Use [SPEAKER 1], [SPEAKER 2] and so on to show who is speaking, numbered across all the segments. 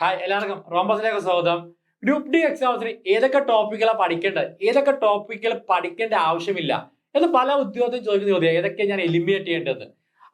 [SPEAKER 1] Hi എല്ലാവർക്കും റോംബസിലേക്ക് സ്വാഗതം. Group D എക്സാംസിന് ഏതൊക്കെ ടോപ്പിക്കുകളാണ് പഠിക്കേണ്ടത്? ഏതൊക്കെ ടോപ്പിക്കുകൾ പഠിക്കേണ്ട ആവശ്യമില്ല? എന്ന് പല ഉദ്യോഗസ്ഥരും ചോദിക്കുന്ന ചോദ്യം ഏതൊക്കെ ഞാൻ എലിമിനേറ്റ് ചെയ്യേണ്ടത്?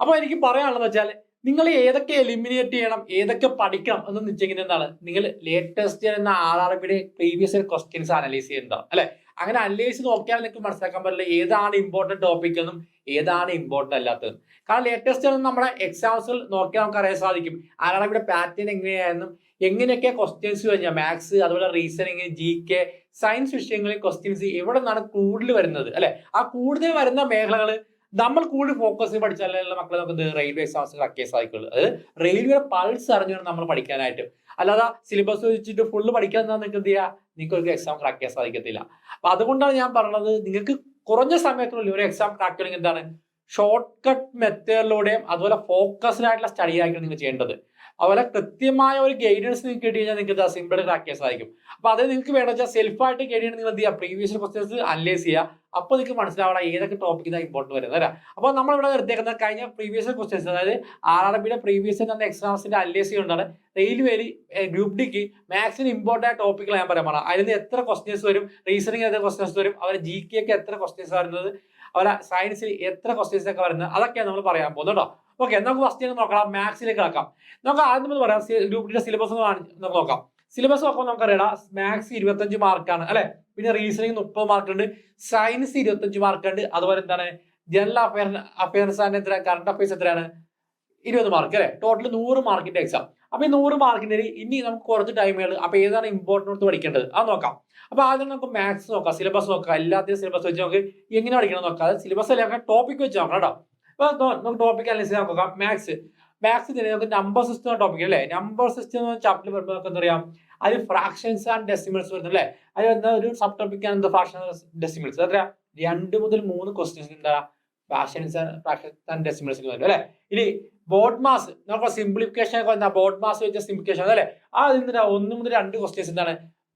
[SPEAKER 1] അപ്പോൾ എനിക്ക് പറയാനുള്ളത് വെച്ചാൽ നിങ്ങൾ ഏതൊക്കെ എലിമിനേറ്റ് ചെയ്യണം ഏതൊക്കെ പഠിക്കണം എന്ന് വെച്ചെങ്കിൽ എന്താണ്? നിങ്ങൾ ലേറ്റസ്റ്റ് എന്ന ആർ ആർ ബിയുടെ പ്രീവിയസ് ക്വസ്റ്റ്യൻസ് അനലൈസ് ചെയ്യുന്നതാണ് അല്ലെ? അങ്ങനെ അനലൈസ് നോക്കിയാൽ നിങ്ങൾക്ക് മനസ്സിലാക്കാൻ പറ്റില്ല ഏതാണ് ഇമ്പോർട്ടന്റ് ടോപ്പിക് എന്നും ഏതാണ് ഇമ്പോർട്ടന്റ് അല്ലാത്തതും. കാരണം ലേറ്റസ്റ്റ് ആണ് നമ്മുടെ എക്സാംസിൽ നോക്കിയാൽ നമുക്ക് അറിയാൻ സാധിക്കും ആരാണ് ഇവിടെ പാറ്റേൺ എങ്ങനെയായിരുന്നു എങ്ങനെയൊക്കെ ക്വസ്റ്റ്യൻസ് കഴിഞ്ഞാൽ മാത്സ് അതുപോലെ റീസണിങ് ജി കെ സയൻസ് വിഷയങ്ങളിൽ ക്വസ്റ്റ്യൻസ് എവിടെ നിന്നാണ് കൂടുതൽ വരുന്നത് അല്ലെ? ആ കൂടുതൽ വരുന്ന മേഖലകൾ നമ്മൾ കൂടുതൽ ഫോക്കസ് ചെയ്ത് പഠിച്ചാലുള്ള മക്കളെ നമുക്ക് റെയിൽവേ എക്സാംസ് അക്കേ സാധിക്കുള്ളൂ അത് റെയിൽവേ പൾസ് അറിഞ്ഞു നമ്മൾ പഠിക്കാനായിട്ട്. അല്ലാതെ സിലബസ് വെച്ചിട്ട് ഫുള്ള് പഠിക്കാൻ നിങ്ങൾക്ക് എന്ത് ചെയ്യുക നിങ്ങൾക്ക് എക്സാം ക്രാക്ക് ചെയ്യാൻ സാധിക്കത്തില്ല. അപ്പൊ അതുകൊണ്ടാണ് ഞാൻ പറഞ്ഞത് നിങ്ങൾക്ക് കുറഞ്ഞ സമയത്തിനുള്ളിൽ ഒരു എക്സാം ക്രാക്ക് ചെയ്യണമെങ്കിൽ എന്താണ്? ഷോർട്ട് കട്ട് മെത്തേഡിലൂടെയും അതുപോലെ ഫോക്കസ്ഡ് ആയിട്ടുള്ള സ്റ്റഡി ആയിരിക്കും നിങ്ങൾ ചെയ്യേണ്ടത്. അതുപോലെ കൃത്യമായ ഒരു ഗൈഡൻസ് നിങ്ങൾക്ക് കിട്ടി കഴിഞ്ഞാൽ നിങ്ങൾക്ക് സിമ്പിൾ ട്രാക്ക് ചെയ്യാൻ സാധിക്കും. അപ്പൊ അത് നിങ്ങൾക്ക് വേണമെന്ന് വെച്ചാൽ സെൽഫായിട്ട് ഗൈഡ് ചെയ്യണം നിങ്ങൾ എന്ത് ചെയ്യുക പ്രീവിയസ് ക്വസ്റ്റ്യൻസ് അനലൈസ് ചെയ്യുക അപ്പോൾ നിങ്ങൾക്ക് മനസ്സിലാവണം ഏതൊക്കെ ഇതാണ് ഇമ്പോർട്ടന്റ് വരുന്നത് അല്ലേ? അപ്പോൾ നമ്മൾ ഇവിടെ നിർത്തിയേക്കുന്ന കഴിഞ്ഞ പ്രീവിയസ് ക്വസ്റ്റ്യൻസ് അതായത് ആർ ആർ ബിയുടെ പ്രീവിയസ് എന്ന എക്സാംസിന്റെ അനലൈസ് ചെയ്യുന്നതാണ് റെയിൽവേ ഗ്രൂപ്പ് ഡിക്ക് മാക്സിമം ഇമ്പോർട്ടന്റ് ആയ ടോപ്പിക്കുകൾ ഞാൻ പോകണം അതിൽ എത്ര ക്വസ്റ്റ്യൻസ് വരും? റീസണിങ് എത്ര ക്വസ്റ്റ്യൻസ് വരും? അവരെ ജി കെ ഒക്കെ എത്ര ക്വസ്റ്റ്യൻസ് വരുന്നത്? അവരെ സയൻസിൽ എത്ര ക്വസ്റ്റ്യൻസ് ഒക്കെ വരുന്നത്? അതൊക്കെയാണ് നമ്മൾ പറയാൻ പോകുന്നത് കേട്ടോ. ഓക്കെ നമുക്ക് ഫസ്റ്റ് നോക്കാം മാത്സിലേക്ക് കിടക്കാം. നമുക്ക് ആദ്യം നമ്മൾ പറയാം ഗ്രൂപ്പ് സിലബസ് നമുക്ക് നോക്കാം. സിലബസ് നോക്കുമ്പോൾ നമുക്കറിയാം മാത്സ് ഇരുപത്തഞ്ച് മാർക്കാണ് അല്ലെ? പിന്നെ റീസണിങ് മുപ്പത് മാർക്ക് ഉണ്ട് സയൻസ് ഇരുപത്തഞ്ച് മാർക്ക് ഉണ്ട് അതുപോലെ എന്താണ്? ജനറൽ അഫയർ അഫയർസ് ആൻഡ് എത്ര കറണ്ട് അഫയേഴ്സ് എത്രയാണ്? ഇരുപത് മാർക്ക് അല്ലെ? ടോട്ടൽ നൂറ് മാർക്കിന്റെ എക്സാം അപ്പൊ ഈ നൂറ് മാർക്കിന്റെ ഇനി നമുക്ക് കുറച്ച് ടൈമുകൾ അപ്പൊ ഏതാണ് ഇമ്പോർട്ടന്റ് എടുത്ത് പഠിക്കേണ്ടത്? അത് നോക്കാം. അപ്പൊ ആദ്യം നമുക്ക് മാത്സ് നോക്കാം സിലബസ് നോക്കാം. എല്ലാത്തിനും സിലബസ് വെച്ച് നമുക്ക് എങ്ങനെ പഠിക്കണം നോക്കാം. സിലബസ് അല്ല? ടോപ്പിക് വെച്ച് നോക്കാം കേട്ടോ. അപ്പൊ നമുക്ക് ടോപ്പിക് അനലൈസ് നോക്കാം മാത്സ് മാത്സ് നമുക്ക് നമ്പർ സിസ്റ്റം ടോപ്പിക് അല്ലേ? നമ്പർ സിസ്റ്റം എന്ന് ചാപ്റ്റർ വരുമ്പോൾ നമുക്ക് എന്താ പറയുക അതിൽ ഫ്രാക്ഷൻസ് ആൻഡ് ഡെസിമൽസ് വരുന്നത് അല്ലേ? അത് എന്താ ഒരു സബ് ടോപ്പിക് ആണ് ഫ്രാക്ഷൻസ് ഫ്രാക്ഷൻ ഡെസിമൽസ് അത്ര രണ്ട് മുതൽ മൂന്ന് ക്വസ്റ്റ്യൻസ് എന്താ? ഫ്രാക്ഷൻസ് ഫ്രാക്ഷൻസ് ആൻഡ് ഡെസിമൽസ് വരും അല്ലേ? ഇനി ബോർഡ് മാസ് നമുക്ക് സിംപ്ലിഫിക്കേഷൻ ഒക്കെ എന്താ ബോർഡ് മാസ് വെച്ച സിംപ്ലിഫിക്കേഷൻ അല്ലേ? ആ എന്താ? ഒന്ന് മുതൽ രണ്ട് ക്വസ്റ്റ്യൻസ് എന്താണ്?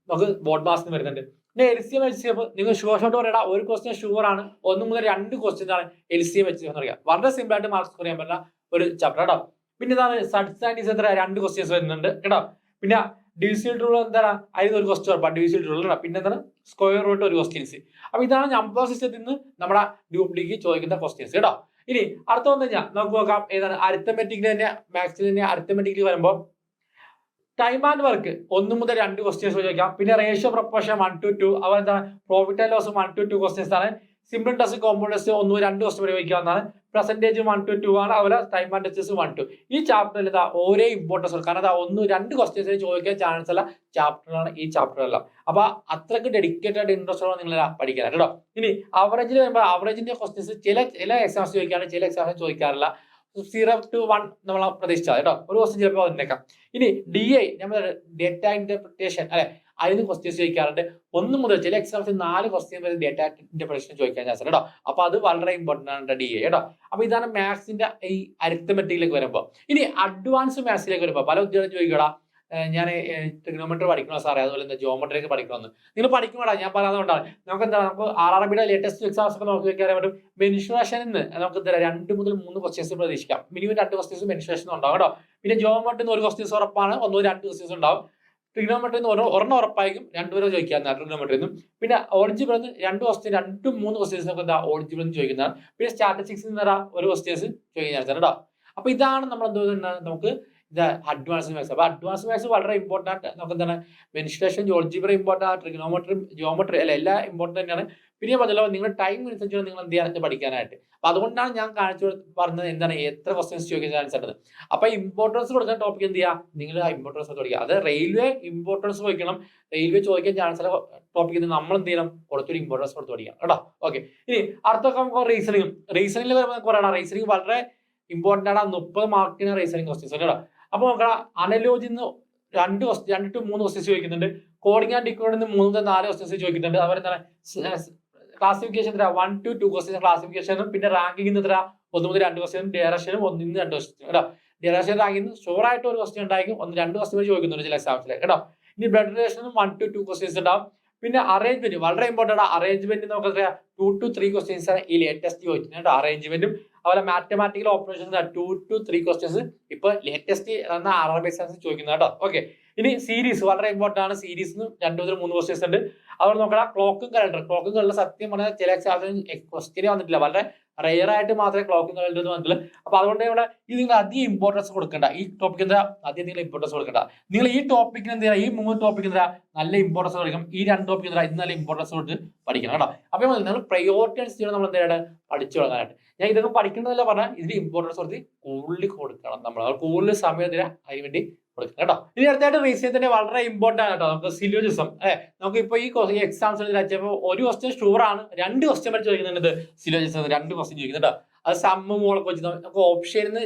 [SPEAKER 1] നമുക്ക് ബോർഡ് മാസ് വരുന്നുണ്ട്. പിന്നെ L C M H C F നിങ്ങൾ ഷുവർ ഷോട്ട് പറയടാ ഒരു ക്വസ്റ്റ്യൻ ഷുവർ ആണ്. ഒന്ന് മുതൽ രണ്ട് ക്വസ്റ്റ്യൻ ആണ് L C M H C എന്ന് പറയാം. വളരെ സിമ്പിൾ ആയിട്ട് മാർക്ക് സ്കോർ ചെയ്യാൻ പറ്റുന്ന ഒരു ചാപ്റ്റർ കേട്ടോ പിന്നെ ഇതാണ് ആൻഡ് എത്ര രണ്ട് ക്വസ്റ്റ്യൻസ് വരുന്നുണ്ട് കേട്ടോ. പിന്നെ ഡിവിസിൽ റൂൾ എന്താണ്? അതിന് ഒരു ക്വസ്റ്റ്യൻ ഉറപ്പാണ് ഡിവിസിൽ റൂൾ പിന്നെ എന്താണ്? സ്ക്വയർ റൂട്ട് ഒരു ക്വസ്റ്റ്യൻസ് അപ്പൊ ഇതാണ് നമ്പർ സിസ്റ്റത്തിൽ നിന്ന് നമ്മുടെ ഡ്യൂപ്ലിക്ക് ചോദിക്കുന്ന ക്വസ്റ്റ്യൻസ് കേട്ടോ. ഇനി അടുത്ത വന്നു കഴിഞ്ഞാൽ നമുക്ക് നോക്കാം ഏതാണ്? അരിത്തമെറ്റിക്കിൽ തന്നെ മാത്സിൽ തന്നെ അരിത്തമെറ്റിക്കിൽ വരുമ്പോൾ ടൈം ആൻഡ് വർക്ക് ഒന്ന് മുതൽ രണ്ട് ക്വസ്റ്റ്യൻസ് ചോദിക്കാം. പിന്നെ ratio proportion one to two അവർ എന്താണ് profit and loss one to two questions ആണ്. സിമ്പിൾ ടെസ്റ്റ് കോമ്പൗണ്ട് ടെസ്റ്റ് ഒന്ന് രണ്ട് ക്വസ്റ്റ്യൻ പ്രയോഗിക്കാവുന്നതാണ് പെർസെന്റേജ് വൺ ടു ടു ആണ്. അവരെ time and tests one to ഈ ചാപ്റ്ററിൽ ഇതാ ഓരോ ഇമ്പോർട്ടൻസ് ഉണ്ട് കാരണം അതാ ഒന്ന് രണ്ട് ക്വസ്റ്റ്യൻസ് ചോദിക്കാൻ ചാൻസ് ഉള്ള ചാപ്റ്ററാണ് ഈ ചാപ്റ്ററെല്ലാം അപ്പൊ അത്രയ്ക്ക് ഡെഡിക്കേറ്റഡ് ആയിട്ട് ഇൻട്രസ്റ്റ് നിങ്ങൾ പഠിക്കാൻ കേട്ടോ. ഇനി അവറേജിൽ വരുമ്പോൾ അവറേജിന്റെ ക്വസ്റ്റ്യൻസ് ചില ചില എക്സാംസ് ചോദിക്കാറുണ്ട്. ചില എക്സാംസ് ചോദിക്കാറില്ല. സീറോ ടു വൺ നമ്മൾ പ്രതീക്ഷിച്ചത് കേട്ടോ. ഒരു ക്വസ്റ്റ്യൻ ചിലപ്പോൾ വന്നേക്കാം ഇനി ഡി ഐ നമ്മൾ ഡേറ്റ ഇന്റർപ്രിട്ടേഷൻ അല്ലെ അതിന് ക്വസ്റ്റ്യൻസ് ചോദിക്കാറുണ്ട്. ഒന്ന് മുതൽ ചില എക്സാംസിൽ നാല് ക്വസ്റ്റ്യൻ വരെ ഡേറ്റ ഇന്റർപ്രിട്ടേഷൻ ചോദിക്കാൻ ചാൻസ് കേട്ടോ. അപ്പൊ അത് വളരെ ഇമ്പോർട്ടന്റ് ആണ് ഡി ഐ കേട്ടോ. അപ്പൊ ഇതാണ് മാത്സിന്റെ ഈ അരിത്തമെറ്റിക്കിലേക്ക് വരുമ്പോൾ ഇനി അഡ്വാൻസ് മാത്സിലേക്ക് വരുമ്പോൾ പല ഉദ്യോഗം ചോദിക്കടാ ഞാൻ ട്രിഗ്നോമെട്രി പഠിക്കണോ സാറേ? അതുപോലെ എന്താ ജോമെട്രി ഒക്കെ പഠിക്കണമെന്ന് നിങ്ങൾ പഠിക്കുമ്പോഴാണ് ഞാൻ പറയാതുകൊണ്ടാണ് നമുക്ക് എന്താ നമുക്ക് ആർ ആർ ബിയുടെ ലേറ്റസ്റ്റ് എക്സാംസ് ഒക്കെ നോക്കി വെക്കാൻ പറ്റും മെൻഷുറേഷനിൽ നിന്ന് നമുക്ക് എന്താ രണ്ട് മുതൽ മൂന്ന് ക്വസ്റ്റ്യൻസ് പ്രതീക്ഷിക്കാം. മിനിമം രണ്ട് ക്വസ്റ്റ്യൻസ് മെൻഷുറേഷൻ ഉണ്ടാവും കേട്ടോ. പിന്നെ ജോമെട്രിന്ന് ഒരു ക്വസ്റ്റ്യൻസ് ഉറപ്പാണ് ഒന്നോ രണ്ട് ക്വസ്റ്റ്യൻസ് ഉണ്ടാവും. ട്രിഗ്നോമെട്രി എന്ന് ഒരെണ്ണം ഉറപ്പായിരിക്കും. രണ്ടുപേരും ചോദിക്കാവുന്ന ട്രിഗ്നോമെട്രി നിന്നും പിന്നെ ഓൾജിബിൾ നിന്ന് രണ്ട് ക്വസ്റ്റ്യൻ രണ്ടും മൂന്ന് ക്വസ്റ്റ്യൻസ് നമുക്ക് എന്താ ഓൾജിബിൾ നിന്ന് ചോദിക്കുന്നതാണ്. പിന്നെ സ്റ്റാറ്റിസ്റ്റിക്സ് നിന്ന് ഒരു ക്വസ്റ്റ്യൻസ് ചോദിക്കാൻ കേട്ടോ. അപ്പൊ ഇതാണ് നമ്മൾ എന്തോ നമുക്ക് ഇത് അഡ്വാൻസ് മാത്സ് അപ്പൊ അഡ്വാൻസ് മാത്സ് വളരെ ഇമ്പോർട്ടന്റ് നമുക്ക് എന്താണ്? Mensuration algebra important trigonometry geometry അല്ല എല്ലാ ഇമ്പോർട്ടന്റ് തന്നെയാണ്. പിന്നെ പറഞ്ഞല്ലോ നിങ്ങൾ ടൈം അനുസരിച്ച് നിങ്ങൾ എന്ത് ചെയ്യാൻ പഠിക്കാനായിട്ട്. അപ്പൊ അതുകൊണ്ടാണ് ഞാൻ കാണിച്ചു പറഞ്ഞത് എന്താണ് എത്ര ക്വസ്റ്റ്യൻസ് ചോദിക്കാൻ ചാൻസ് ഉണ്ട് അപ്പോൾ ഇമ്പോർട്ടൻസ് കൊടുക്കുന്ന ടോപ്പിക് എന്ത് ചെയ്യുക നിങ്ങൾ ആ ഇമ്പോർട്ടൻസ് പഠിക്കുക. അത് റെയിൽവേ ഇമ്പോർട്ടൻസ് ചോദിക്കണം. റെയിൽവേ ചോദിക്കാൻ ചാൻസ് ടോപ്പിക് നമ്മൾ എന്ത് ചെയ്യണം? കുറച്ചൊരു ഇമ്പോർട്ടൻസ് കൊടുത്ത് പഠിക്കാം കേട്ടോ? ഓക്കെ ഇനി അടുത്തൊക്കെ നമുക്ക് റീസണിങ് റീസണിങ്ങിൽ കുറേ റീസണിങ് വളരെ ഇമ്പോർട്ടന്റ് ആണ്. മുപ്പത് മാർക്കിന് റീസണിങ് ക്വസ്റ്റ്യൻസ് കേട്ടോ. അപ്പൊ നോക്കാം അനലോജിൽ നിന്ന് രണ്ട് രണ്ട് ടു മൂന്ന് ക്വസ്റ്റ്യൻസ് ചോദിക്കുന്നുണ്ട്. കോഡിംഗ് ആൻഡ് നിന്ന് മൂന്ന് മുതൽ നാല് ക്വസ്റ്റ്യൻസ് ചോദിക്കുന്നുണ്ട്. അതുപോലെ എന്താണ് ക്ലാസിഫിക്കേഷൻ എത്ര വൺ ടു ടു ക്വസ്റ്റ്യൻ ക്ലാസിഫിക്കേഷനും പിന്നെ റാങ്കിങ് എത്ര ഒന്ന് മുതൽ രണ്ട് ക്വസ്റ്റ്യനും ഡയറക്ഷനും ഒന്നിന്ന് രണ്ട് ക്വസ്റ്റ്യൻ കേട്ടോ? ഡയറക്ഷൻ റാങ്കിങ് ഷുവർ ആയിട്ട് ഒരു ക്വസ്റ്റ്യൻ ഉണ്ടായിരിക്കും. ഒന്ന് രണ്ട് ക്വസ്റ്റ്യൻ ചോദിക്കുന്നുണ്ട് ചില എക്സാംസിൽ കേട്ടോ? ഇനി ബ്ലഡ് റിലേഷനും വൺ ടു ടു ക്വസ്റ്റ്യൻസ് ഉണ്ടാവും. പിന്നെ അറേഞ്ച്മെന്റ് വളരെ ഇമ്പോർട്ടന്റ് ആണ്. അറേഞ്ച്മെന്റ് നമുക്ക് എത്രയാ? ടു ടു ത്രീ ക്വസ്റ്റ്യൻസ് ആണ് ഈ ലേറ്റസ്റ്റ് ചോദിക്കുന്നത് അറേഞ്ച്മെന്റും അതുപോലെ mathematical operations two to three questions ഇപ്പൊ ലേറ്റസ്റ്റ് എന്ന ആർ ആർ ബി എക്സാംസ് ചോദിക്കുന്നത് കേട്ടോ. ഓക്കെ ഇനി സീരീസ് വളരെ ഇമ്പോർട്ടന്റ് ആണ്. സീരീസിന് രണ്ട് മുതൽ മൂന്ന് ക്വസ്റ്റ്യൻസ് ഉണ്ട്. അതുപോലെ നോക്കണം ക്ലോക്കും കലണ്ടർ ക്ലോക്കും കലണ്ടർ സത്യം പറഞ്ഞാൽ ചില എക്സാമിന് ക്വസ്റ്റ്യൻ വന്നിട്ടില്ല. വളരെ റെയർ ആയിട്ട് മാത്രമേ ക്ലോക്കിംഗ് കലണ്ടർ വന്നിട്ടുള്ളൂ. അപ്പൊ അതുകൊണ്ട് ഇവിടെ ഇത് നിങ്ങൾ അധികം ഇമ്പോർട്ടൻസ് കൊടുക്കണ്ട. ഈ ടോപ്പിക് എന്താ അധികം നിങ്ങൾ ഇമ്പോർട്ടൻസ് കൊടുക്കണ്ട. നിങ്ങൾ ഈ ടോപ്പിക്കിന് എന്താ ഈ മൂന്ന് ടോപ്പിക്ക് എന്താ നല്ല ഇമ്പോർട്ടൻസ് കൊടുക്കും ഈ രണ്ട് ടോപ്പിക്ക് എന്താ ഇത് നല്ല ഇമ്പോർട്ടൻസ് കൊടുത്ത് പഠിക്കണം കേട്ടോ. അപ്പൊ നിങ്ങൾ പ്രയോറിറ്റി ചെയ്യണം നമ്മൾ എന്തായാലും പഠിച്ചു തുടങ്ങാനായിട്ട്. ഞാൻ ഇതൊക്കെ പഠിക്കണമെന്നല്ല പറഞ്ഞാൽ ഇതിന് ഇമ്പോർട്ടൻസ് കൊടുത്ത് കൂടുതൽ കൊടുക്കണം നമ്മൾ. കൂടുതൽ സമയം ഇതിന് അതിന് കൊടുക്കണം കേട്ടോ. ഇനി അടുത്തായിട്ട് റീസൺ തന്നെ വളരെ ഇമ്പോർട്ടന്റ് ആണ് കേട്ടോ നമുക്ക് സിലോജിസം ഏ നമുക്ക് ഇപ്പോൾ ഈ ഈ എക്സാംസ് വെച്ചപ്പോൾ ഒരു ക്വസ്റ്റ്യൻ ഷുവർ ആണ് രണ്ട് ക്വസ്റ്റ്യൻ വരെ ചോദിക്കുന്നുണ്ട് സിലോജിസം രണ്ട് ക്വസ്റ്റ്യൻ ചോദിക്കുന്നത് കേട്ടോ. അത് സമ്മ മോളൊക്കെ വെച്ച് നമുക്ക് ഓപ്ഷനിൽ നിന്ന്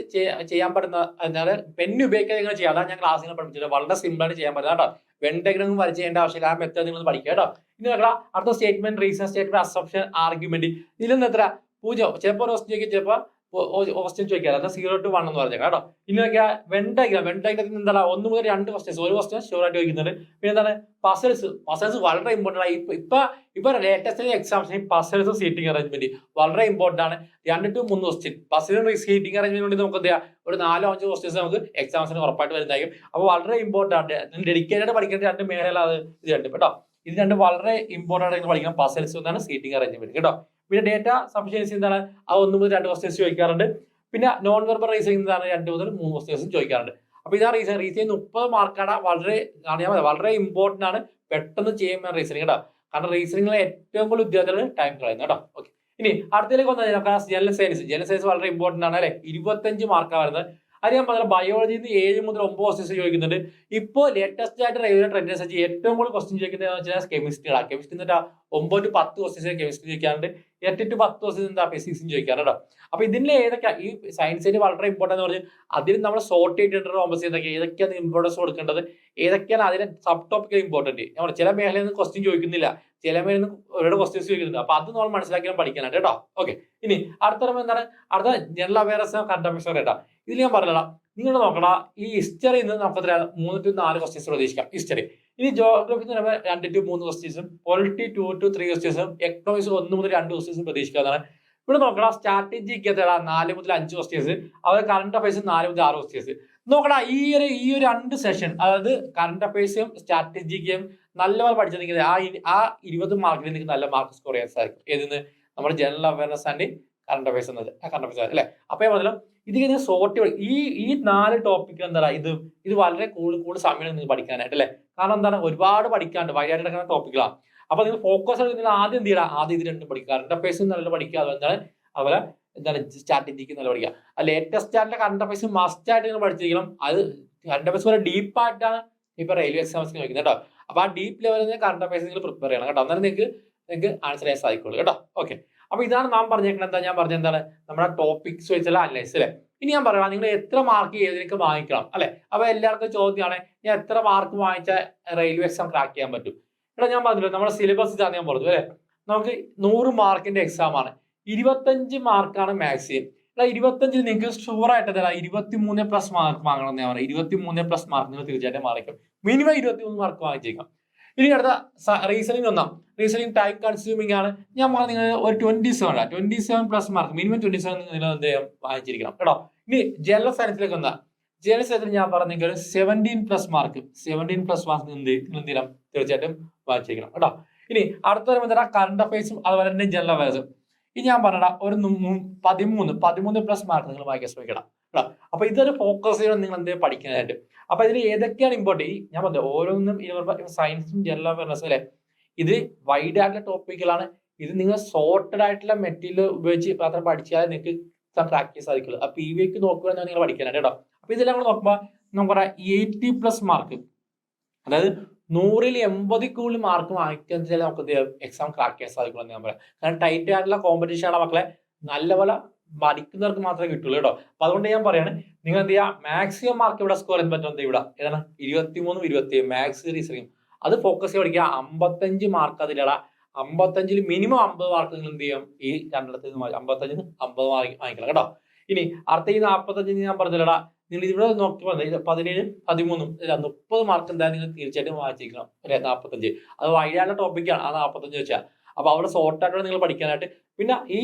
[SPEAKER 1] ചെയ്യാൻ പറ്റുന്ന എന്താണ് പെന്ന് ഉപയോഗിക്കാതെ നിങ്ങൾ ചെയ്യാം. അതാണ് ഞാൻ ക്ലാസ്സിൽ പഠിപ്പിച്ചത്. വളരെ സിമ്പിളായിട്ട് ചെയ്യാൻ പറ്റുന്നത് കേട്ടോ. വെണ്ടഗ്രഹം വരച്ച് ചെയ്യേണ്ട ആവശ്യമില്ല. ആ മെത്തേഡ് നിങ്ങൾ പഠിക്കുക കേട്ടോ. ഇനി നോക്കാം അടുത്ത statement reason statement assumption argument ഇതിലൊന്നും എത്ര? പൂജ്യം. ചിലപ്പോൾ ഒരു ക്വസ്റ്റ്യൻ ചോദിക്കും ചിലപ്പോൾ ക്വസ്റ്റ്യൻ ചോദിക്കാറ്. അത് സീറോ ടു വൺ എന്ന് പറഞ്ഞേക്കാം കേട്ടോ. ഇനി നോക്കിയാൽ വെണ്ടഗ്രാം വെണ്ടഗ്രാമത്തിൽ എന്താണ് ഒന്ന് മുതൽ രണ്ട് ക്വസ്റ്റ്യൻസ് ഒരു ക്വസ്റ്റ്യൻ ഷുവർ ആയിട്ട് ചോദിക്കുന്നുണ്ട്. പിന്നെ എന്താണ്? പസൽസ് പസൽസ് വളരെ ഇമ്പോർട്ടന്റ് ആണ് ഇപ്പൊ ഇപ്പൊ ഇപ്പൊ ലേറ്റസ്റ്റ് എക്സാംസിന് പസൽസ് സീറ്റിംഗ് അറേഞ്ച്മെന്റ് വളരെ ഇമ്പോർട്ടന്റ് ആണ്. രണ്ട് ടു മൂന്ന് ക്വസ്റ്റ്യൻ പസലിന് സീറ്റിംഗ് അറേഞ്ച്മെന്റ് വേണ്ടി നമുക്ക് എന്താ ഒരു നാലോ അഞ്ചോ ക്വസ്റ്റ്യൻസ് നമുക്ക് എക്സാംസിന് ഉറപ്പായിട്ട് വരുന്നതായിരിക്കും. അപ്പോൾ വളരെ ഇമ്പോർട്ടന്റ് ആണ്. ഡെഡിക്കേറ്റഡ് പഠിക്കേണ്ട രണ്ട് മേഖല അത് ഇത് കേട്ടോ. ഇത് രണ്ട് വളരെ ഇമ്പോർട്ടന്റ് ആയിട്ട് പഠിക്കണം. പസൽസ് എന്നാണ് സീറ്റിംഗ് അറേഞ്ച്മെന്റ് കേട്ടോ? പിന്നെ ഡേറ്റ സഫിഷ്യൻസി എന്താണ്? ആ ഒന്ന് മുതൽ രണ്ട് ക്വസ്റ്റ്യൻസ് ചോദിക്കാറുണ്ട്. പിന്നെ നോൺ വെർബൽ റീസണിംഗ് എന്താണ്? രണ്ട് മുതൽ മൂന്ന് ക്വസ്റ്റ്യൻസും ചോദിക്കാറുണ്ട്. അപ്പൊ ഇതാ റീസൺ റീസണിങ് മുപ്പത് മാർക്കാണ് വളരെ അറിയാൻ വളരെ ഇമ്പോർട്ടന്റ് ആണ്. പെട്ടെന്ന് ചെയ്യുന്ന റീസണിങ് കേട്ടോ. കാരണം റീസണിങ്ങിലെ ഏറ്റവും കൂടുതൽ വിദ്യാർത്ഥികൾ ടൈം കളയുന്നത് കേട്ടോ. ഓക്കെ ഇനി അടുത്തതിലേക്ക് വന്നാൽ ജനറൽ സയൻസ് ജനറൽ സയൻസ് വളരെ ഇമ്പോർട്ടന്റ് ആണ് അല്ലെ? ഇരുപത്തഞ്ച് മാർക്കാണ് വരുന്നത്. അത് ഞാൻ പറഞ്ഞ ബയോളജിയിൽ നിന്ന് ഏഴ് മുതൽ ഒമ്പത് ക്വസ്റ്റ്യൻസ് ചോദിക്കുന്നുണ്ട്. ഇപ്പോൾ ലേറ്റസ്റ്റ് ആയിട്ട് റെഗുലർ ട്രെൻഡ് അനുസരിച്ച് ഏറ്റവും കൂടുതൽ ക്വസ്റ്റ്യൻ ചോദിക്കുന്നത് കെമിസ്ട്രിയാണ് കെമിസ്ട്രി എന്നിട്ട് ഒമ്പത് ടു പത്ത് ക്വസ്റ്റ്യൻസ് കെമിസ്ട്രി ചോദിക്കാറുണ്ട്. എട്ട് ടു പത്ത് ദിവസം എന്താ ഫിസിക്സും ചോദിക്കാറുണ്ട് അപ്പൊ ഇതിന്റെ ഏതൊക്കെ ഈ സയൻസിന് വളരെ ഇമ്പോർട്ടന്റ് എന്ന് പറഞ്ഞാൽ അതിന് നമ്മൾ സോർട്ട് ചെയ്തിട്ടുണ്ട് കോമ്പസ് ഏതൊക്കെ ഏതൊക്കെയാണ് ഇമ്പോർട്ടൻസ് കൊടുക്കേണ്ടത് ഏതൊക്കെയാണ് അതിന് സബ് ടോപ്പിക്കൽ ഇമ്പോർട്ടന്റ് നമ്മൾ ചില മേഖലയിൽ നിന്ന് ക്വസ്റ്റ്യൻ ചോദിക്കുന്നില്ല. ചില മേഖലയിൽ നിന്ന് ഒരുപാട് ക്വസ്റ്റ്യൻസ് ചോദിക്കുന്നുണ്ട്. അപ്പൊ അത് നമ്മൾ മനസ്സിലാക്കിയാൽ പഠിക്കാനായിട്ട് കേട്ടോ. ഓക്കെ ഇനി അടുത്ത എന്താണ്? അടുത്ത ജനറൽ അവയർനെസ് അഫയർസ് കേട്ടോ ഇതിൽ ഞാൻ പറഞ്ഞില്ല നിങ്ങൾ നോക്കണ ഈ ഹിസ്റ്ററിയിൽ നിന്ന് നമുക്ക് മൂന്ന് ടു നാല് ക്വസ്റ്റ്യൻസ് പ്രതീക്ഷിക്കാം. ഹിസ്റ്ററി ഇനി ജോഗ്രഫി എന്ന് പറയുമ്പോൾ രണ്ട് ടു മൂന്ന് ക്വസ്റ്റ്യൻസും പൊളിറ്റി ടു ടു ത്രീ ക്വസ്റ്റ്യൻസും എക്കണോമിക്സ് ഒന്ന് മുതൽ രണ്ട് ക്വസ്റ്റ്യൻസും പ്രതീക്ഷിക്കാവുന്നതാണ്. ഇവിടെ നോക്കണം സ്ട്രാറ്റജി എത്ര നാല് മുതൽ അഞ്ച് ക്വസ്റ്റ്യൻസ് അവർ കറണ്ട് അഫയേഴ്സ് നാല് മുതൽ ആറ് ക്വസ്റ്റ്യൻസ് നോക്കണം ഈ ഒരു ഈ ഒരു രണ്ട് സെഷൻ അതായത് കറണ്ട് അഫയേഴ്സും സ്ട്രാറ്റജിക്കും നല്ലപോലെ പഠിച്ചിട്ടുണ്ടെങ്കിൽ ആ ആ ഇരുപത് മാർക്കിൽ നിങ്ങൾക്ക് നല്ല മാർക്ക് സ്കോർ ചെയ്യാൻ സാധിക്കും. ഏതിന് നമ്മുടെ general awareness and current affairs എന്നത് കറണ്ട് അഫയേഴ്സ് അല്ലേ? അപ്പൊ ഞാൻ പറഞ്ഞല്ലോ ഇത് കഴിഞ്ഞ സോർട്ട് ഈ ഈ നാല് ടോപ്പിക് എന്താ ഇത് ഇത് വളരെ കൂടുതൽ കൂടുതൽ സമയം നിങ്ങൾ പഠിക്കാനായിട്ട് അല്ലേ? കാരണം എന്താണ് ഒരുപാട് പഠിക്കാണ്ട് വൈകാട്ട് കിടക്കുന്ന ടോപ്പിക്കുകളാണ് അപ്പൊ നിങ്ങൾ ഫോക്കസ് നിങ്ങൾ ആദ്യം എന്ത് ചെയ്യുക ആദ്യം ഇത് രണ്ടും പഠിക്കുക. കറണ്ട് അഫയേഴ്സും നല്ല പഠിക്കുക അതുപോലെ എന്താണ് അതുപോലെ എന്താണ് സ്ട്രാറ്റജിക്ക് നല്ല പഠിക്കുക. ആ ലേറ്റസ്റ്റ് ആയിട്ടുള്ള കറണ്ട് അഫയേഴ്സ് മസ്റ്റ് ആയിട്ട് നിങ്ങൾ പഠിച്ചിരിക്കണം. അത് കറണ്ട് അഫയേഴ്സ് വളരെ ഡീപ്പായിട്ടാണ് ഇപ്പൊ റെയിൽവേ എക്സാംസ് ചോദിക്കുന്നത് കേട്ടോ. അപ്പൊ ആ ഡീപ്പ് ലെവലിൽ കറണ്ട് അഫയേഴ്സ് നിങ്ങൾ പ്രിപ്പയർ ചെയ്യണം കേട്ടോ. അന്നേരം നിങ്ങൾക്ക് നിങ്ങൾക്ക് ആൻസർ ചെയ്യാൻ സാധിക്കുള്ളൂ കേട്ടോ. ഓക്കെ അപ്പൊ ഇതാണ് നാം പറഞ്ഞേക്കുന്നത് എന്താ ഞാൻ പറഞ്ഞത്? എന്താണ്? നമ്മുടെ ടോപ്പിക്സ് വെച്ചുള്ള അനലൈസ് അല്ലെ? ഇനി ഞാൻ പറയാം നിങ്ങൾ എത്ര മാർക്ക് ഏതിനൊക്കെ വാങ്ങിക്കണം അല്ലെ? അപ്പൊ എല്ലാവർക്കും ചോദ്യമാണ് ഞാൻ എത്ര മാർക്ക് വാങ്ങിച്ച റെയിൽവേ എക്സാം ക്രാക്ക് ചെയ്യാൻ പറ്റും? ഇവിടെ ഞാൻ പറഞ്ഞില്ല നമ്മുടെ സിലബസ് ഇതാണ് ഞാൻ പറഞ്ഞു അല്ലെ? നമുക്ക് നൂറ് മാർക്കിന്റെ എക്സാം ആണ്. ഇരുപത്തഞ്ച് മാർക്കാണ് മാക്സിമം ഇവിടെ ഇരുപത്തഞ്ചിൽ നിങ്ങൾക്ക് ഷുവർ ആയിട്ട് തരാം ഇരുപത്തി മൂന്ന് പ്ലസ് മാർക്ക് വാങ്ങണം എന്ന് ഞാൻ പറയാം. ഇരുപത്തി മൂന്ന് പ്ലസ് മാർക്ക് നിങ്ങൾ തീർച്ചയായിട്ടും മാറിക്കും. മിനിമം ഇരുപത്തി മൂന്ന് മാർക്ക് വാങ്ങിച്ചേക്കാം. ഇനി അടുത്ത റീസണിംഗ് ഒന്നാം. റീസണിംഗ് ടൈം കൺസ്യൂമിംഗ് ആണ്. ഞാൻ പറഞ്ഞ നിങ്ങൾ ഒരു twenty seven twenty seven plus mark minimum twenty seven നിങ്ങൾ അദ്ദേഹം വായിച്ചിരിക്കണം കേട്ടോ? ഇനി ജനറൽ സയൻസിലേക്ക് വന്നാൽ ജനറൽ സയൻസിൽ ഞാൻ പറഞ്ഞെങ്കിൽ ഒരു seventeen plus mark seventeen plus mark നിങ്ങൾ എന്ത് തീർച്ചയായിട്ടും വാങ്ങിച്ചിരിക്കണം. കേട്ടോ? ഇനി അടുത്ത വരുമ്പോൾ കറണ്ട് അഫയേഴ്സും അതുപോലെ തന്നെ ജനറൽ അഫയേഴ്സും ഇനി ഞാൻ പറഞ്ഞ ഒരു പതിമൂന്ന് പതിമൂന്ന് പ്ലസ് മാർക്ക് നിങ്ങൾ വായിക്കാൻ ശ്രമിക്കണം. കേട്ടോ? അപ്പൊ ഇതൊരു ഫോക്കസ് ചെയ്യണം നിങ്ങൾ എന്ത് പഠിക്കാനായിട്ട് അപ്പൊ ഇതിൽ ഏതൊക്കെയാണ് ഇമ്പോർട്ടന്റ് ഈ ഞാൻ പറഞ്ഞു ഓരോന്നും സയൻസും ജനറൽ അവയർനെസ് അല്ലേ? ഇത് വൈഡ് ആയിട്ടുള്ള ടോപ്പിക്കുകളാണ് ഇത് നിങ്ങൾ സോർട്ടഡ് ആയിട്ടുള്ള മെറ്റീരിയൽ ഉപയോഗിച്ച് മാത്രം പഠിച്ചാൽ നിങ്ങൾക്ക് ചെയ്യാൻ സാധിക്കുള്ളൂ. അപ്പൊ പി വിക്ക് നോക്കുകയാണെങ്കിൽ നിങ്ങൾ പഠിക്കാനായിട്ട് കേട്ടോ. അപ്പൊ ഇതെല്ലാം കൂടെ നോക്കുമ്പോൾ നമുക്ക് പറയാം എയ്റ്റി പ്ലസ് മാർക്ക് അതായത് നൂറിൽ എൺപതിൽ കൂടുതൽ മാർക്ക് വാങ്ങിക്കാൻ നമുക്ക് എക്സാം ക്രാക്ക് ചെയ്യാൻ സാധിക്കുള്ളൂ എന്ന് ഞാൻ പറയാം. കാരണം ടൈറ്റ് ആയിട്ടുള്ള കോമ്പറ്റീഷൻ ആണ് മക്കളെ. നല്ലപോലെ പഠിക്കുന്നവർക്ക് മാത്രമേ കിട്ടുള്ളൂ കേട്ടോ. അപ്പൊ അതുകൊണ്ട് ഞാൻ പറയാണ് നിങ്ങൾ എന്ത് ചെയ്യുക മാക്സിമം മാർക്ക് ഇവിടെ സ്കോർ ചെയ്യാൻ പറ്റും ഇവിടെ? ഏതാണ്? ഇരുപത്തിമൂന്നും ഇരുപത്തി മാത്സ് റീസണിങ് അത് ഫോക്കസ് ചെയ്ത് പഠിക്കുക. അമ്പത്തഞ്ച് മാർക്ക് അതിലടാ. അമ്പത്തഞ്ചിൽ മിനിമം അമ്പത് മാർക്ക് നിങ്ങൾ എന്ത് ചെയ്യും? ഈ രണ്ടിടത്ത് നിന്ന് അമ്പത്തഞ്ചിന് അമ്പത് മാർക്ക് വാങ്ങിക്കണം കേട്ടോ. ഇനി അടുത്ത ഈ നാൽപ്പത്തഞ്ചിന് ഞാൻ പറഞ്ഞില്ലടാ. നിങ്ങൾ ഇവിടെ നോക്കി പറഞ്ഞത് പതിനേഴ് പതിമൂന്നും ഇല്ല, മുപ്പത് മാർക്ക് എന്തായാലും നിങ്ങൾ തീർച്ചയായിട്ടും വായിച്ചിരിക്കണം. അല്ലെ? നാൽപ്പത്തഞ്ച് അത് വൈകാനുള്ള ടോപ്പിക്കാണ് ആ നാൽപ്പത്തഞ്ച് വെച്ചാൽ അപ്പോൾ അവിടെ ആയിട്ട് നിങ്ങൾ പഠിക്കാനായിട്ട്. പിന്നെ ഈ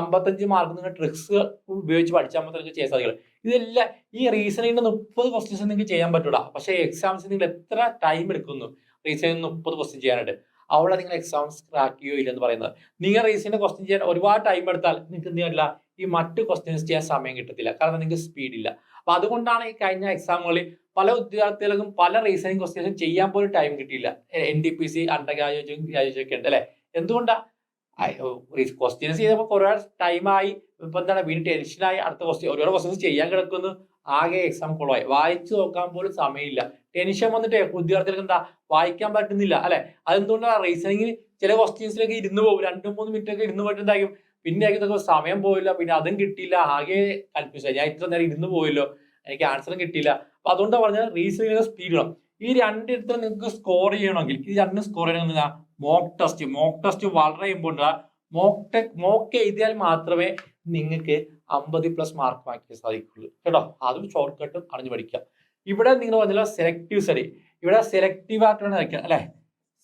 [SPEAKER 1] അമ്പത്തഞ്ച് മാർക്ക് നിങ്ങൾ ട്രിക്സ് ഉപയോഗിച്ച് പഠിച്ചാൽ മാത്രമേ നിങ്ങൾക്ക് ചെയ്യാൻ സാധിക്കുള്ളൂ ഇതെല്ലാം ഈ റീസണിങ്ങിന്റെ മുപ്പത് ക്വസ്റ്റ്യൻസ് നിങ്ങൾക്ക് ചെയ്യാൻ പറ്റൂടാ. പക്ഷേ എക്സാംസ് നിങ്ങൾ എത്ര ടൈം എടുക്കുന്നു? റീസണിങ് മുപ്പത് ക്വസ്റ്റ്യൻ ചെയ്യാനായിട്ട്. അവിടെ നിങ്ങൾ എക്സാംസ് ക്രാക്ക് ചെയ്യോ ഇല്ലെന്ന് പറയുന്നത്. നിങ്ങൾ റീസണിന്റെ ക്വസ്റ്റ്യൻ ചെയ്യാൻ ഒരുപാട് ടൈം എടുത്താൽ നിങ്ങൾക്ക് എന്ത് ചെയ്യാനില്ല ഈ മറ്റ് ക്വസ്റ്റ്യൻസ് ചെയ്യാൻ സമയം കിട്ടത്തില്ല. കാരണം നിങ്ങൾക്ക് സ്പീഡില്ല അപ്പൊ അതുകൊണ്ടാണ് ഈ കഴിഞ്ഞ എക്സാമുകളിൽ പല ഉദ്യോഗാർത്ഥികൾക്കും പല റീസണിങ് ക്വസ്റ്റ്യൻസും ചെയ്യാൻ പോലും ടൈം കിട്ടിയില്ല. N D P C under ഗ്രാജുവേറ്റും ഗ്രാജുവേറ്റും ഒക്കെ ഉണ്ട് അല്ലെ? എന്തുകൊണ്ടാ? ക്വസ്റ്റ്യൻസ് ചെയ്തപ്പോൾ കുറേ ടൈമായി ഇപ്പൊ എന്താണ് വീണ്ടും ടെൻഷനായി അടുത്ത ക്വസ്റ്റ്യൻ ഓരോ ക്വസ്റ്റ്യൻസ് ചെയ്യാൻ കിടക്കുന്നു. ആകെ എക്സാം കുളമായി വായിച്ചു നോക്കാൻ പോലും സമയമില്ല. ടെൻഷൻ വന്നിട്ട് വിദ്യാർത്ഥികൾക്ക് എന്താ വായിക്കാൻ പറ്റുന്നില്ല അല്ലെ? അതെന്തുകൊണ്ടാണ് റീസണിങ്ങിന് ചില ക്വസ്റ്റ്യൻസിലൊക്കെ ഇരുന്ന് പോകും. രണ്ടും മൂന്ന് മിനിറ്റ് ഒക്കെ ഇരുന്ന് പോയിട്ടുണ്ടാകും പിന്നെ ആയിരിക്കും സമയം പോയില്ല പിന്നെ അതും കിട്ടിയില്ല. ആകെ കൺഫ്യൂസ് ഞാൻ ഇത്ര നേരം ഇരുന്ന് പോയല്ലോ. എനിക്ക് ആൻസറും കിട്ടിയില്ല. അപ്പൊ അതുകൊണ്ടാണ് പറഞ്ഞത് റീസണിങ്ങിന് സ്പീഡ് വേണം ഈ രണ്ടിടത്തും നിങ്ങൾക്ക് സ്കോർ ചെയ്യണമെങ്കിൽ ഈ രണ്ടും സ്കോർ ചെയ്യണമെങ്കിൽ മോക്ക് ടെസ്റ്റ് മോക്ക് ടെസ്റ്റ് വളരെ ഇമ്പോർട്ടന്റ് മോക്ക് ടെക് മോക്ക് എഴുതിയാൽ മാത്രമേ നിങ്ങൾക്ക് അമ്പത് പ്ലസ് മാർക്ക് വാങ്ങിക്കാൻ സാധിക്കുള്ളൂ. കേട്ടോ? അതും ഷോർട്ട് കട്ടും അറിഞ്ഞു പഠിക്കുക. ഇവിടെ നിങ്ങൾ പറഞ്ഞല്ലോ സെലക്റ്റീവ് സ്റ്റഡി ഇവിടെ സെലക്റ്റീവ് ആയിട്ടാണ് വയ്ക്കുക അല്ലേ?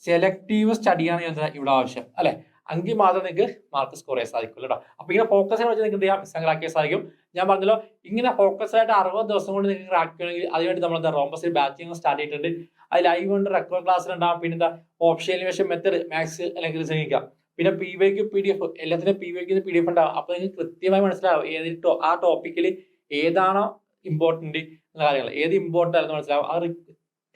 [SPEAKER 1] സെലക്റ്റീവ് സ്റ്റഡിയാണ് ഇവിടെ ആവശ്യം അല്ലെ? എങ്കിൽ മാത്രം നിങ്ങൾക്ക് മാർക്ക് സ്കോർ ചെയ്യാൻ സാധിക്കുള്ളൂ കേട്ടോ? അപ്പൊ ഇങ്ങനെ ഫോക്കസ് വെച്ച് നിങ്ങൾക്ക് എന്ത് ചെയ്യാം? ചെയ്യാൻ സാധിക്കും. ഞാൻ പറഞ്ഞല്ലോ ഇങ്ങനെ ഫോക്കസ് ആയിട്ട് അറുപത് ദിവസം കൊണ്ട് നിങ്ങൾക്ക് ആക്കുകയാണെങ്കിൽ അതിനുവേണ്ടി നമ്മൾ എന്താ റോംബസിൽ ബാച്ചിങ് സ്റ്റാർട്ട് ചെയ്തിട്ടുണ്ട് അത് ലൈവ് ഉണ്ട് റെക്കോർഡ് ക്ലാസ്സിൽ ഉണ്ടാവും. പിന്നെ എന്താ ഓപ്ഷൻ എലിവേഷൻ മെത്തഡ് മാത്സ് അല്ലെങ്കിൽ റിസണിക്കുക പിന്നെ P Y Q P D F എല്ലാത്തിനും P Y Q P D F ഉണ്ടാവും. അപ്പൊ നിങ്ങൾക്ക് കൃത്യമായി മനസ്സിലാവും ഏത് ആ ടോപ്പിക്കിൽ ഏതാണോ ഇമ്പോർട്ടന്റ് എന്ന കാര്യങ്ങൾ. ഏത് ഇമ്പോർട്ടന്റ് ആണെന്ന് മനസ്സിലാവും. അത്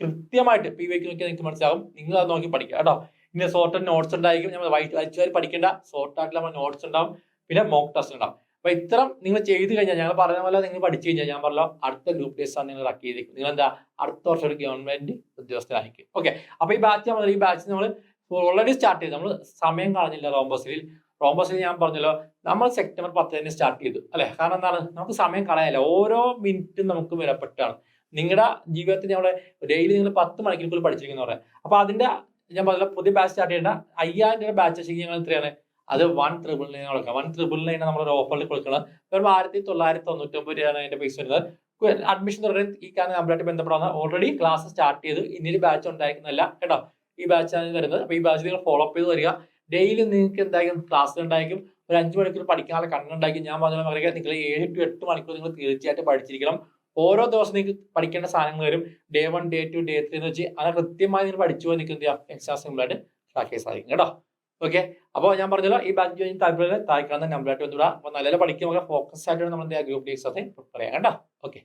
[SPEAKER 1] കൃത്യമായിട്ട് പി വൈക്ക് നോക്കിയാൽ നിങ്ങൾക്ക് മനസ്സിലാവും. നിങ്ങൾ അത് നോക്കി പഠിക്കുക കേട്ടോ. ഇനി സോർട്ട് നോട്ട്സ് ഉണ്ടായിരിക്കും. നമ്മൾ വൈറ്റ് വായിച്ചു പഠിക്കേണ്ട. സോർട്ട് ആയിട്ടുള്ള നമ്മൾ നോട്ട്സ് ഉണ്ടാവും. പിന്നെ മോക്ക് ടെസ്റ്റ് ഉണ്ടാവും. അപ്പൊ ഇത്തരം നിങ്ങൾ ചെയ്തു കഴിഞ്ഞാൽ ഞങ്ങൾ പറഞ്ഞ പോലെ നിങ്ങൾ പഠിച്ചു കഴിഞ്ഞാൽ ഞാൻ പറഞ്ഞല്ലോ അടുത്ത ഗ്രൂപ്പ് ഡേസ് ആണ് നിങ്ങൾ റക്ക് ചെയ്തേക്കും നിങ്ങൾ എന്താ അടുത്ത വർഷം ഒരു ഗവൺമെന്റ് ഉദ്യോഗസ്ഥരായിരിക്കും ഓക്കെ അപ്പൊ ഈ ബാച്ച് നമ്മൾ ഈ ബാച്ച് നമ്മൾ ഓൾറെഡി സ്റ്റാർട്ട് ചെയ്തു. നമ്മൾ സമയം കളഞ്ഞില്ല റോംബോസിൽ റോംബോസിൽ ഞാൻ പറഞ്ഞല്ലോ നമ്മൾ സെപ്റ്റംബർ പത്തിന് സ്റ്റാർട്ട് ചെയ്തു. അല്ലെ? കാരണം എന്താണ്? നമുക്ക് സമയം കളയാനില്ല. ഓരോ മിനിറ്റും നമുക്ക് വിലപ്പെട്ടാണ് നിങ്ങളുടെ ജീവിതത്തിൽ നമ്മൾ ഡെയിലി നിങ്ങൾ പത്ത് മണിക്കൂർ പഠിച്ചിരിക്കുന്ന പറയാം. അപ്പൊ അതിന്റെ ഞാൻ പറഞ്ഞല്ലോ പുതിയ ബാച്ച് സ്റ്റാർട്ട് ചെയ്യേണ്ട അയ്യായിരം രൂപ ബാച്ച് ഞങ്ങൾ എത്രയാണ്? അത് വൺ ട്രിപ്പിൾ നയൻ കൊടുക്കുക വൺ ത്രിബിൾ നയൻ നമ്മളൊരു ഓഫറിൽ കൊടുക്കണം. വെറും ആയിരത്തി തൊള്ളായിരത്തി തൊണ്ണൂറ്റൊമ്പത് രൂപയാണ് അതിന്റെ പൈസ വരുന്നത്. അഡ്മിഷൻ തുടങ്ങി ഈ കാരണം നമ്മളായിട്ട് ബന്ധപ്പെടാവുന്ന ഓൾറെഡി ക്ലാസ് സ്റ്റാർട്ട് ചെയ്ത് ഇനി ബാച്ച് ഉണ്ടായിരിക്കുന്നില്ല കേട്ടോ? ഈ ബാച്ചാണ് വരുന്നത്. അപ്പൊ ഈ ബാച്ച് നിങ്ങൾ ഫോളോ അപ്പ് ചെയ്ത് വരിക. ഡെയിലി നിങ്ങൾക്ക് എന്തായാലും ക്ലാസ് ഉണ്ടായിരിക്കും. ഒരു അഞ്ച് മണിക്കൂർ പഠിക്കാനുള്ള കണ്ണുണ്ടാക്കി ഞാൻ പറഞ്ഞ പറയുക നിങ്ങൾ ഏഴ് ടു എട്ട് മണിക്കൂർ നിങ്ങൾ തീർച്ചയായിട്ടും പഠിച്ചിരിക്കണം. ഓരോ ദിവസം നിങ്ങൾക്ക് പഠിക്കേണ്ട സാധനങ്ങൾ വരും. Day one day two day three എന്ന് വെച്ച് അങ്ങനെ കൃത്യമായി നിങ്ങൾ പഠിച്ചു പോയി നിൽക്കുന്ന എക്സാം സിമ്പിളായിട്ട് ട്രാക്ക് ചെയ്യാൻ സാധിക്കും കേട്ടോ? ഓക്കെ അപ്പോൾ ഞാൻ പറഞ്ഞല്ലോ ഈ ബാച്ച് ജോയിൻ താല്പര്യം താഴ്ക്കാവുന്ന നമ്പറായിട്ട് വന്നിടാം. അപ്പോൾ നല്ല പഠിക്കുക നമുക്ക് ഫോക്കസ് ആയിട്ട് നമ്മൾ ഗ്രൂപ്പ് ഡേസ് പ്രിപ്പയർ ചെയ്യാം കേട്ടോ ഓക്കെ